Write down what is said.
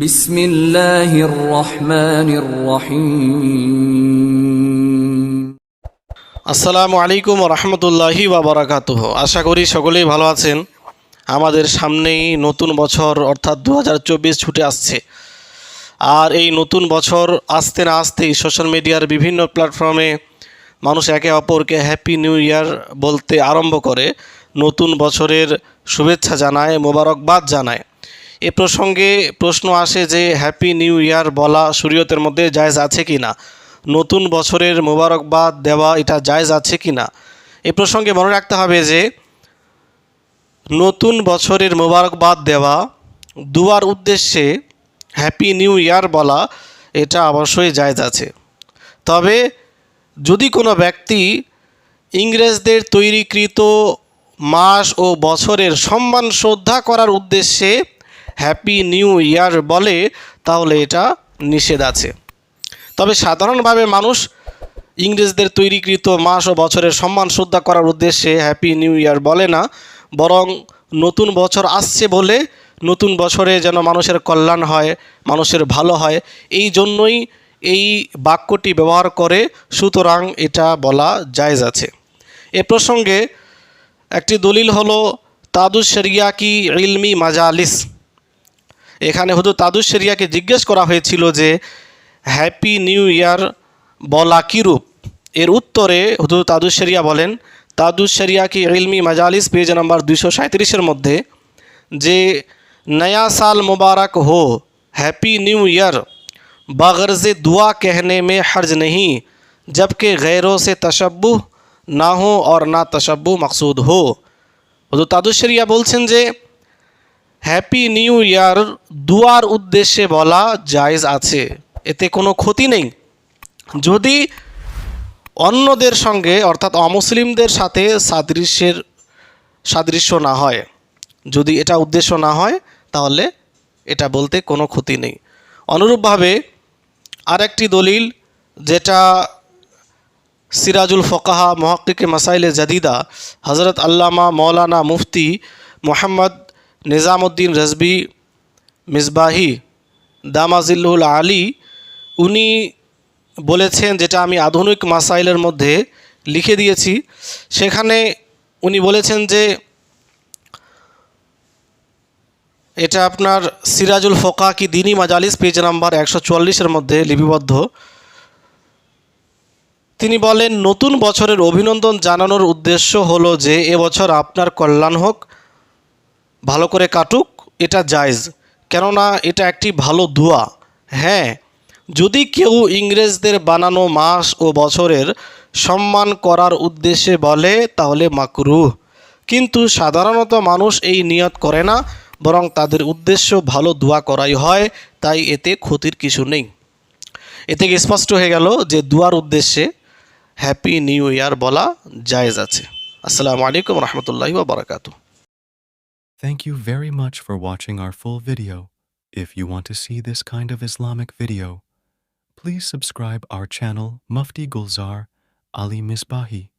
বিসমিল্লাহির রহমানির রহিম। আসসালামু আলাইকুম রহমতুল্লাহ বাবরাকাত আশা করি সকলেই ভালো আছেন। আমাদের সামনেই নতুন বছর, অর্থাৎ দু হাজার চব্বিশ ছুটে আসছে। আর এই নতুন বছর আসতে না আসতেই সোশ্যাল মিডিয়ার বিভিন্ন প্ল্যাটফর্মে মানুষ একে অপরকে হ্যাপি নিউ ইয়ার বলতে আরম্ভ করে। নতুন বছরের শুভেচ্ছা জানায়, মোবারকবাদ জানায়। এ প্রসঙ্গে প্রশ্ন আসে যে হ্যাপি নিউ ইয়ার বলা শরীয়তের মধ্যে জায়জ আছে কি না? নতুন বছরের মোবারকবাদ দেওয়া এটা জায়জ আছে কি না? এ প্রসঙ্গে মনে রাখতে হবে যে, নতুন বছরের মোবারকবাদ দেওয়া দুয়ার উদ্দেশ্যে হ্যাপি নিউ ইয়ার বলা এটা অবশ্যই জায়জ আছে। তবে যদি কোনো ব্যক্তি ইংরেজদের তৈরিকৃত মাস ও বছরের সম্মান শ্রদ্ধা করার উদ্দেশ্যে হ্যাপি নিউ ইয়ার বলে, তাহলে এটা নিষেধ আছে। তবে সাধারণভাবে মানুষ ইংরেজদের তৈরিকৃত মাস ও বছরের সম্মান শ্রদ্ধা করার উদ্দেশ্যে হ্যাপি নিউ ইয়ার বলে না, বরং নতুন বছর আসছে বলে নতুন বছরে যেন মানুষের কল্যাণ হয়, মানুষের ভালো হয়, এই জন্যই এই বাক্যটি ব্যবহার করে সুতরাং এটা বলা জায়জ আছে। এ প্রসঙ্গে একটি দলিল হলো, তাদুস শরিয়া কি ইলমি মাজালিস? এখানে হুদু তাদুস শরিয়াকে জিজ্ঞেস করা হয়েছিল যে হ্যাপি নিউ ইয়ার বলা কীরূপ এর উত্তরে হুদু তাদুস শরিয়া বলেন তাদুস শরিয়া কি ইলমি মাজালিস পেজ নাম্বার দুইশো সাঁত্রিশের মধ্যে যে নয়া সাল मुबारक हो हैप्पी न्यू ईयर बगरज दुआ कहने में हर्ज नहीं जबकि गैरों से तशब्बुह ना हो और ना तशब्बु मकसूद हो হুজুর তাদুশরিয়া বলছেন যে হ্যাপি নিউ ইয়ার দুয়ার উদ্দেশ্যে বলা জায়জ আছে। এতে কোনো ক্ষতি নেই। যদি অন্যদের সঙ্গে, অর্থাৎ অমুসলিমদের সাথে সাদৃশ্যের, সাদৃশ্য না হয়, যদি এটা উদ্দেশ্য না হয়, তাহলে এটা বলতে কোনো ক্ষতি নেই। অনুরূপভাবে আরেকটি দলিল, যেটা সিরাজুল ফকাহা, মহাক্কিকে মাসাইলে জাদিদা হজরত আল্লামা মৌলানা মুফতি মোহাম্মদ নিজামুদ্দিন রজবি, মিসবাহি দামাজিল্লুল আলী, উনি বলেছেন, যেটা আমি আধুনিক মাসাইলের মধ্যে লিখে দিয়েছি, সেখানে উনি বলেছেন যে এটা আপনার সিরাজুল ফোকা কি দিনী মাজালিস, পেজ নাম্বার একশো চুয়াল্লিশের মধ্যে লিপিবদ্ধ। তিনি বলেন, নতুন বছরের অভিনন্দন জানানোর উদ্দেশ্য হলো যে, এবছর আপনার কল্যাণ হোক ভালো করে কাটুক, এটা জায়জ। কেননা এটা একটি ভালো দোয়া হ্যাঁ যদি কেউ ইংরেজদের বানানো মাস ও বছরের সম্মান করার উদ্দেশ্যে বলে, তাহলে মাকরুহ কিন্তু সাধারণত মানুষ এই নিয়ত করে না, বরং তাদের উদ্দেশ্য ভালো দোয়া করাই হয়, তাই এতে ক্ষতির কিছু নেই। এ থেকে স্পষ্ট হয়ে গেল যে দুয়ার উদ্দেশ্যে হ্যাপি নিউ ইয়ার বলা জায়েজ আছে। আসসালামু আলাইকুম রহমতুল্লাহি বারাকাতু Thank you very much for watching our full video. If you want to see this kind of Islamic video, please subscribe our channel Mufti Gulzar Ali Misbahi